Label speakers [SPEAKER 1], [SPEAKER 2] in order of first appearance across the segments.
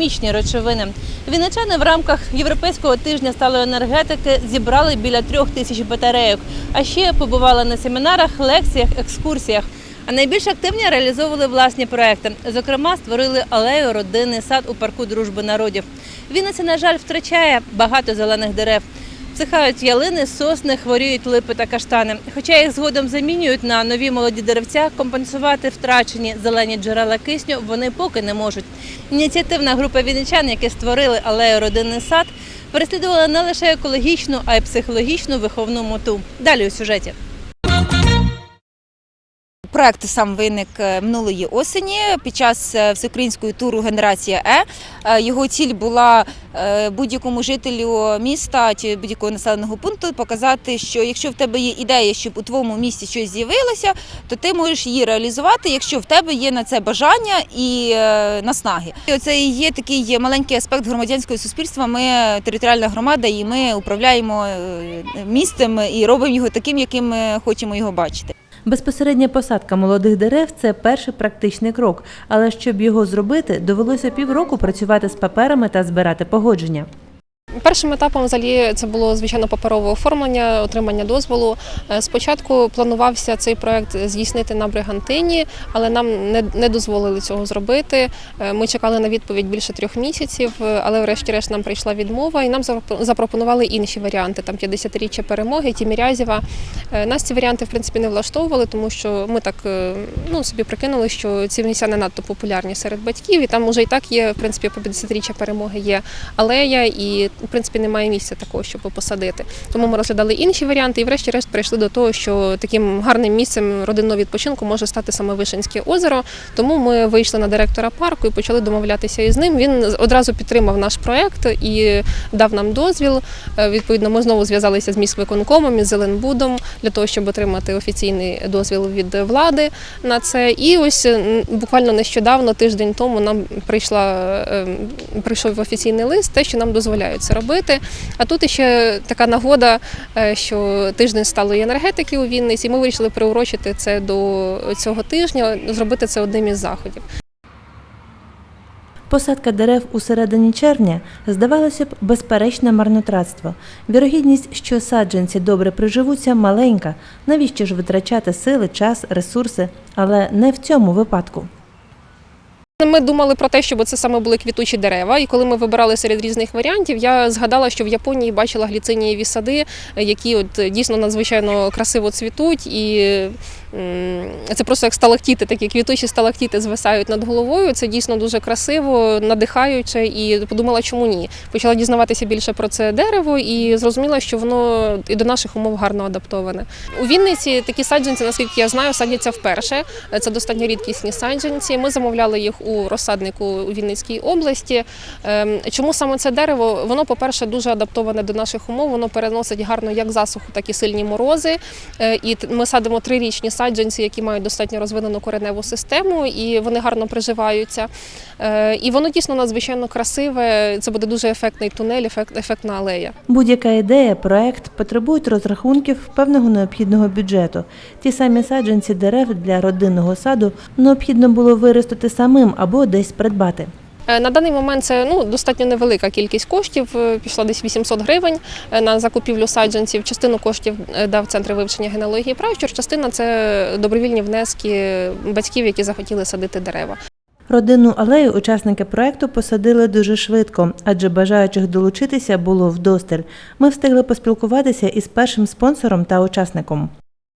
[SPEAKER 1] Хімічні речовини. Вінничани в рамках Європейського тижня сталої енергетики зібрали біля трьох тисяч батарейок. А ще побували на семінарах, лекціях, екскурсіях. А найбільш активні реалізовували власні проекти. Зокрема, створили алею родинний сад у парку дружби народів. Вінниця, на жаль, втрачає багато зелених дерев. Всихають ялини, сосни, хворіють липи та каштани. Хоча їх згодом замінюють на нові молоді деревця, компенсувати втрачені зелені джерела кисню вони поки не можуть. Ініціативна група вінничан, які створили алею родинний сад, переслідувала не лише екологічну, а й психологічну виховну мету. Далі у сюжеті.
[SPEAKER 2] Проект сам виник е, минулої осені під час е, всеукраїнського туру Генерація Е. Е, Його ціль була будь-якому жителю міста чи будь-якого населеного пункту показати, що якщо в тебе є ідея, щоб у твоєму місті щось з'явилося, то ти можеш її реалізувати, якщо в тебе є на це бажання і наснаги. І Оце і є такий маленький аспект громадянського суспільства. Ми територіальна громада, і ми управляємо містом і робимо його таким, яким ми хочемо його бачити.
[SPEAKER 1] Безпосередня посадка молодих дерев це перший практичний крок. Але щоб його зробити, довелося півроку працювати з паперами та збирати погодження.
[SPEAKER 3] Першим етапом взагалі це було звичайно паперове оформлення, отримання дозволу. Е, Спочатку планувався цей проект здійснити на Бригантині, але нам не, дозволили цього зробити. Е, Ми чекали на відповідь більше трьох місяців, е, але врешті-решт нам прийшла відмова, і нам запропонували інші варіанти. Там 50-річчя перемоги, Тімірязєва. Нас ці варіанти в принципі не влаштовували, тому що ми так ну, собі прикинули, що ці місця не надто популярні серед батьків, і там уже і так є, в принципі, по 50-річчя перемоги є алея, і в принципі немає місця такого, щоб посадити. Тому ми розглядали інші варіанти, і врешті-решт прийшли до того, що таким гарним місцем родинного відпочинку може стати саме Вишенське озеро. Тому ми вийшли на директора парку і почали домовлятися із ним. Він одразу підтримав наш проект і дав нам дозвіл. Е, Відповідно, ми знову зв'язалися з міськвиконкомом із Зеленбудом для того, щоб отримати офіційний дозвіл від влади на це. І ось буквально нещодавно, тиждень тому, нам прийшла е, прийшов офіційний лист, те, що нам дозволяють це робити. А тут ще така нагода, е, що тиждень сталої енергетики у Вінниці. Ми вирішили приурочити це до цього тижня, зробити це одним із заходів.
[SPEAKER 1] Посадка дерев у середині червня здавалося б безперечне марнотратство. Вірогідність, що саджанці добре приживуться, маленька. Навіщо ж витрачати сили, час, ресурси? Але не в цьому випадку.
[SPEAKER 3] Ми думали про те, щоб це саме були квітучі дерева. І коли ми вибирали серед різних варіантів, я згадала, що в Японії бачила гліцинієві сади, які от дійсно надзвичайно красиво цвітуть, і це просто як сталактіти, такі квітучі сталактіти звисають над головою. Це дійсно дуже красиво, надихаюче, і подумала, чому ні. Почала дізнаватися більше про це дерево і зрозуміла, що воно і до наших умов гарно адаптоване. У Вінниці такі саджанці, наскільки я знаю, садяться вперше. Це достатньо рідкісні саджанці. Ми замовляли їх у розсаднику у Вінницькій області. Ем, Чому саме це дерево? Воно, по-перше, дуже адаптоване до наших умов. Воно переносить гарно як засуху, так і сильні морози. Е, І ми садимо трирічні саджанці, які мають достатньо розвинену кореневу систему, і вони гарно приживаються. Е, І воно дійсно надзвичайно красиве. Це буде дуже ефектний тунель, ефект, ефектна алея.
[SPEAKER 1] Будь-яка ідея, проект потребують розрахунків певного необхідного бюджету. Ті самі саджанці дерев для родинного саду необхідно було виростити самим або десь придбати.
[SPEAKER 3] Е, На даний момент це ну достатньо невелика кількість коштів. е, Пішла десь 800 гривень е, на закупівлю саджанців. Частину коштів дав центр вивчення генеалогії пращур. Частина це добровільні внески батьків, які захотіли садити дерева.
[SPEAKER 1] Родинну алею учасники проекту посадили дуже швидко, адже бажаючих долучитися було вдосталь. Ми встигли поспілкуватися із першим спонсором та учасником.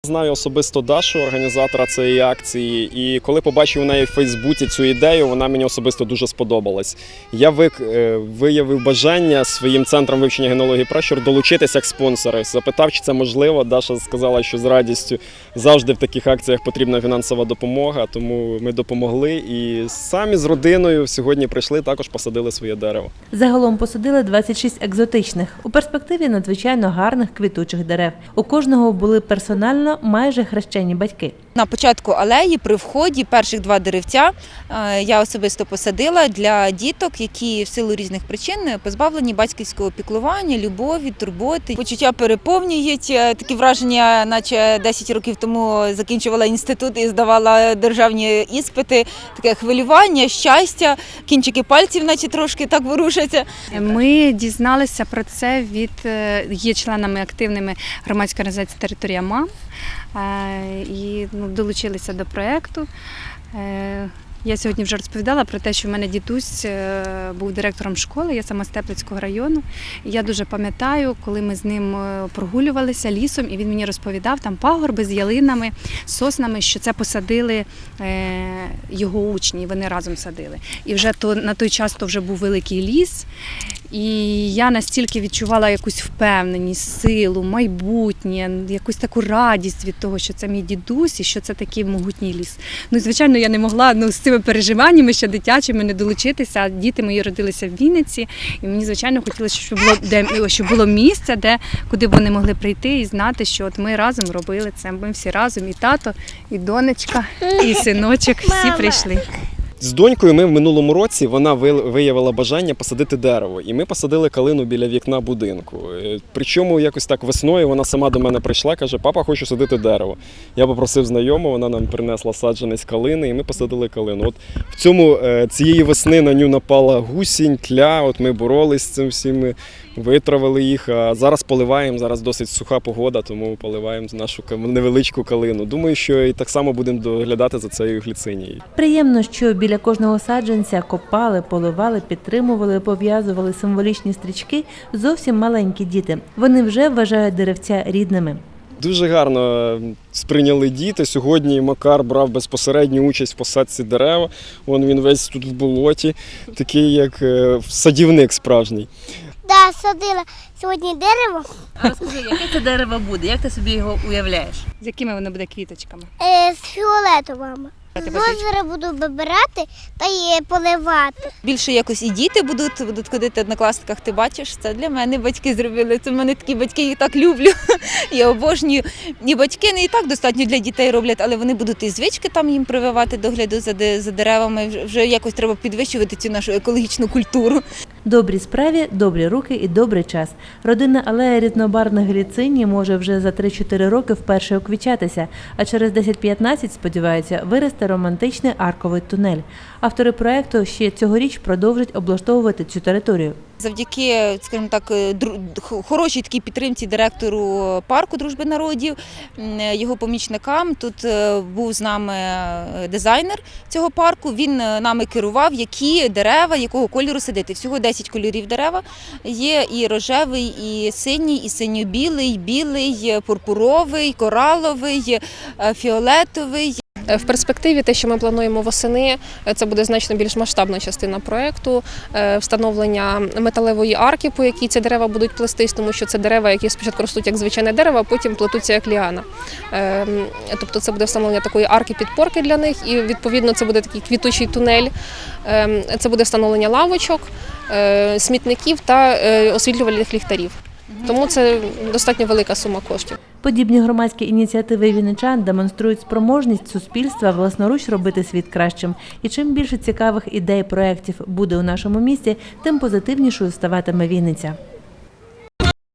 [SPEAKER 4] Знаю особисто Дашу, організатора цієї акції, і коли побачив у неї в Фейсбуці цю ідею, вона мені особисто дуже сподобалась. Я е, виявив бажання своїм центром вивчення генології пращур долучитися як спонсори. Запитав, чи це можливо. Даша сказала, що з радістю завжди в таких акціях потрібна фінансова допомога, тому ми допомогли. І самі з родиною сьогодні прийшли, також посадили своє дерево.
[SPEAKER 1] Загалом посадили 26 екзотичних, у перспективі надзвичайно гарних квітучих дерев. У кожного були персонально майже хрещені батьки.
[SPEAKER 2] На початку алеї при вході перших два деревця е, я особисто посадила для діток, які в силу різних причин позбавлені батьківського піклування, любові, турботи. Почуття переповнюють Е, такі враження, наче 10 років тому закінчувала інститут і здавала державні іспити. Таке хвилювання, щастя, кінчики пальців, наче трошки так ворушаться.
[SPEAKER 5] Ми дізналися про це від е, є членами активними громадської організації Територія МАМ і долучилися до проєкту. Е, Я сьогодні вже розповідала про те, що в мене дідусь е, був директором школи, я сама з Теплицького району. Я дуже пам'ятаю, коли ми з ним е, прогулювалися лісом, і він мені розповідав там пагорби з ялинами, соснами, що це посадили його учні, і вони разом садили. І вже то на той час то вже був великий ліс. І я настільки відчувала якусь впевненість, силу, майбутнє, якусь таку радість від того, що це мій дідусь і що це такий могутній ліс. Ну, і, звичайно, я не могла ну, з цими переживаннями ще дитячими не долучитися. Діти мої родилися в Вінниці, і мені, звичайно, хотілося, щоб було де щоб було місце, де куди б вони могли прийти і знати, що от ми разом робили це. Ми всі разом, і тато, і донечка, і синочок, всі прийшли.
[SPEAKER 4] З донькою ми в минулому році вона виявила бажання посадити дерево, і ми посадили калину біля вікна будинку. Е, Причому якось так весною вона сама до мене прийшла, каже: Папа, хочу садити дерево. Я попросив знайому, вона нам принесла саджанець калини, і ми посадили калину. От в цьому е, цієї весни на ню напала гусінь, тля. От ми боролись з цим всім. Витравили їх, а зараз поливаємо. Зараз досить суха погода, тому поливаємо нашу невеличку калину. Думаю, що і так само будемо доглядати за цією гліцинією.
[SPEAKER 1] Приємно, що біля кожного саджанця копали, поливали, підтримували, пов'язували символічні стрічки зовсім маленькі діти. Вони вже вважають деревця рідними.
[SPEAKER 4] Дуже гарно е, сприйняли діти. Сьогодні Макар брав безпосередню участь в посадці дерева. Вон він весь тут в болоті, такий як е, садівник справжній.
[SPEAKER 6] Да, садила сьогодні дерево
[SPEAKER 1] А розкажи, яке це дерево буде? Як ти собі його уявляєш?
[SPEAKER 5] З якими воно буде квіточками?
[SPEAKER 6] е, з фіолетовими. З озера буду вибирати та й поливати.
[SPEAKER 2] Більше якось і діти будуть, будуть ходити в однокласниках. Ти бачиш, це для мене батьки зробили. Це в мене такі батьки, я так люблю. Я обожнюю. І батьки не і так достатньо для дітей роблять, але вони будуть і звички там їм прививати догляду за, де- за деревами. Вже якось треба підвищувати цю нашу екологічну культуру.
[SPEAKER 1] Добрі справі, добрі руки і добрий час. Родинна алея різнобарвних гліцині може вже за 3-4 роки вперше оквічатися, а через 10-15, сподіваються, виросте романтичний арковий тунель. Автори проекту ще цьогоріч продовжать облаштовувати цю територію.
[SPEAKER 2] Завдяки, скажімо так, е, хорошій такій підтримці директору парку дружби народів, е, його помічникам. Тут е, був з нами дизайнер цього парку. Він нами керував, які дерева, якого кольору садити. Всього 10 кольорів дерева. Є і рожевий, і синій, і синьо-білий, білий, пурпуровий, кораловий, е, фіолетовий.
[SPEAKER 3] Е, В перспективі те, що ми плануємо восени, е, це буде значно більш масштабна частина проекту, е, встановлення металевої арки, по якій ці дерева будуть плестись, тому що це дерева, які спочатку ростуть як звичайне дерево, а потім плетуться як ліана. Е, Тобто це буде встановлення такої арки підпорки для них, і відповідно це буде такий квітучий тунель. Е, Це буде встановлення лавочок, смітників та освітлювальних ліхтарів. Тому це достатньо велика сума коштів.
[SPEAKER 1] Подібні громадські ініціативи вінничан демонструють спроможність суспільства власноруч робити світ кращим. І чим більше цікавих ідей проєктів буде у нашому місті, тим позитивнішою ставатиме Вінниця.